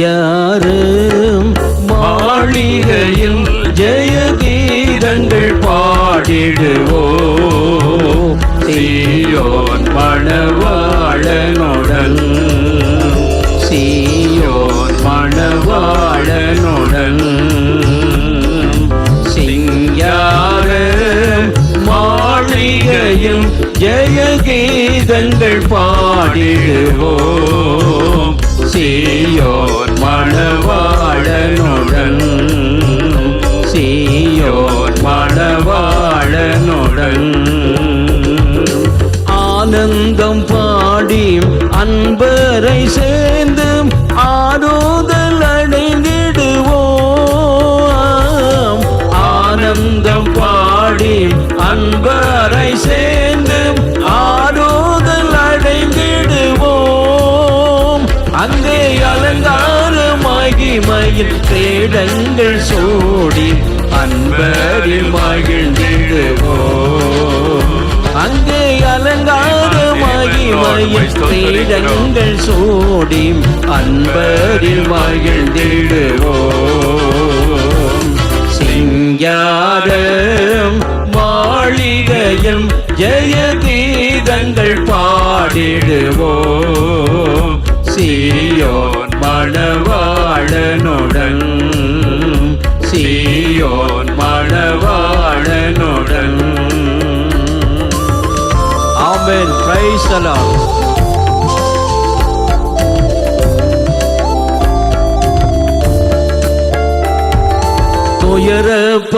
யாரும் மாளிகையில் ஜெயகீதங்கள் பாடிடுவோ. சீயோன் மணவாழனுடன் சீயோன் மணவாழனுடன் சிங்காரம் மாளிகையில் ஜெயகீதங்கள் பாடிடுவோ. சீயோன் மணவாளனுடன் ஆனந்தம் பாடி அன்பரை சேர்ந்து ஆரோதல் அடைந்திடுவோம். ஆனந்தம் பாடி அன்பரை சேர்ந்து ஆரோதல் அடைந்திடுவோம். அங்கே அலங்காரமாகி மயில் தேடங்கள் சோடி அன்பரில் மகிழ்ந்திடுவோம் அங்கே அலங்காரமாகி மயில் சூடி அன்பரில் மகிழ்ந்திடுவோம் சிங்காரம் மாளிகையும் ஜெயகீதங்கள் பாடிடுவோம் சீயோன் மணவாளனுடன் ஆமென் பிரைஸ் அலாட்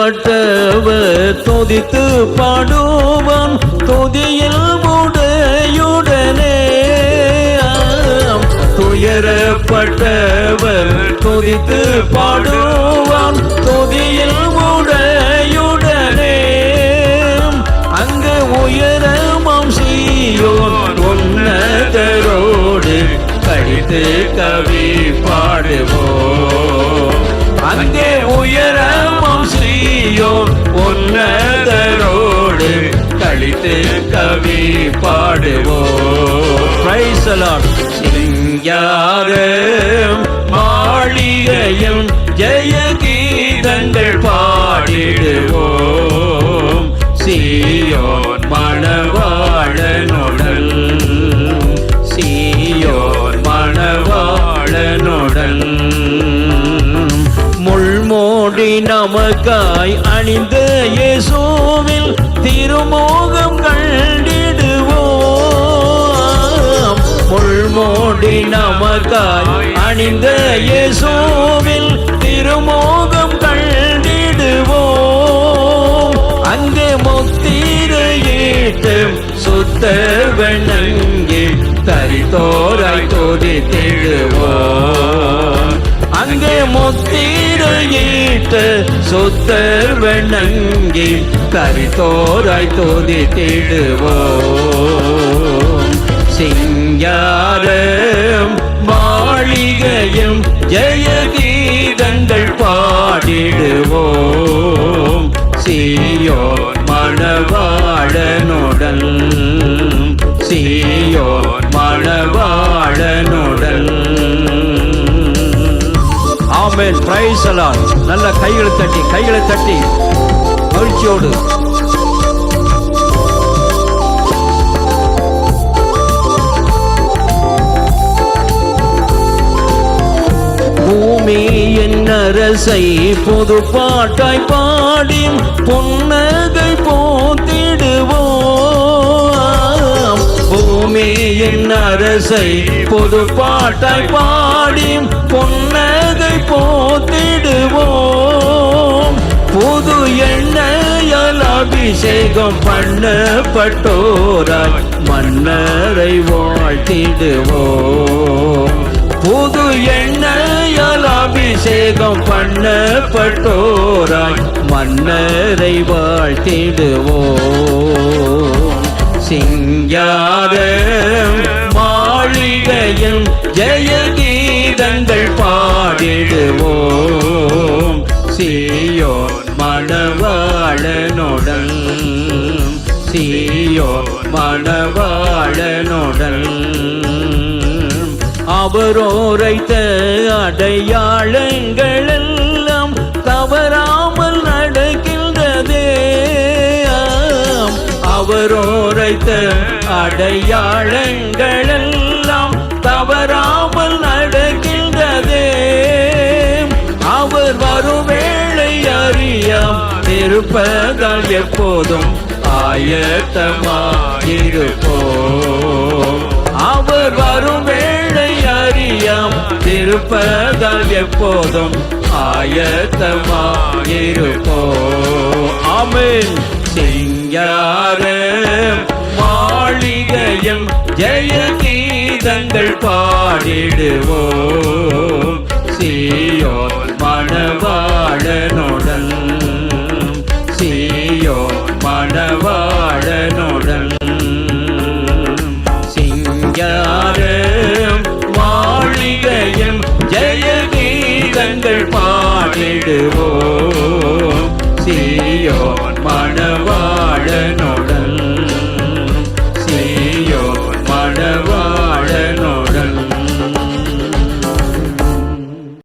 துயரப்பட்டவர் துதித்து பாடுவான் துதியில் உடையுடனே. துயரப்பட்டவர் துதித்து பாடுவான் கர்த்தரோடு கழித்து கவி பாடுவோம். அங்கே உயரமும் ஸ்ரீயோ உன்னதரோடு கழித்து கவி பாடுவோம். பிரைசலாம் the சிங்காரம் மாளிகையும் ஜெய மகன் முள்மோடி நமக்காய் அணிந்த இயேசுவில் திருமோகம் கண்டிடுவோம். முள்மோடி நமக்காய் அணிந்த இயேசுவில் திருமோகம் கண்டிடுவோம். அங்கே முத்திரையிட்டு சுத்த வெண்ணங்கே தரித்தோராய் கொதித்திடுவோம் அங்கே முத்திரையிட்டு சுத்தர் வெண்ணங்கி கரித்தோராய் தோதித்திடுவோம் சிங்காரம் மாளிகையும் ஜெயகீதங்கள் ஆமென் பிரைஸ் அலாட் நல்ல கைகளை தட்டி கைகளை தட்டி. மகிழ்ச்சியோடு. பூமி என் அரசை பொது பாட்டாய் பாடி புன்னகை போத்திடுவோம். பூமி என் அரசை பொது பாட்டாய் பாடி புன்னகை போத்திடுவோம் புது எண்ணெயால் அபிஷேகம் பண்ணப்பட்டோராய் மன்னரை வாழ்த்திடுவோம். புது எண்ணெயால் அபிஷேகம் பண்ணப்பட்டோராய் மன்னரை வாழ்த்திடுவோம். சிங்கார மாளிகையில் ஜெயகீதங்கள் பாடிடுவோம் சீயோ மணவாளனுடன் சீயோ மணவாளனுடன் அவரோரைத்த அடையாளங்கள் எல்லாம் தவறாமல் நடக்கின்றதே. அவரோரைத்த அடையாளங்கள் எல்லாம் தவறாமல் அவர் வரும் வேளை அறியாம். இருப்பதால் எப்போதும் ஆயத்தமாயிருப்போம். அவர் வரும் வேளை அறியாம். இருப்பதால் எப்போதும் ஆயத்தமாயிருப்போம். அமில் சிங்கார மாளிகையும் ஜெய கீதங்கள் பாடிடுவோம். சீயோ மணவாளனுடன் சீயோன் மணவாளனுடன் சிங்காரம் மாளிகையில் ஜெயகீதங்கள் பாடிடுவோம்.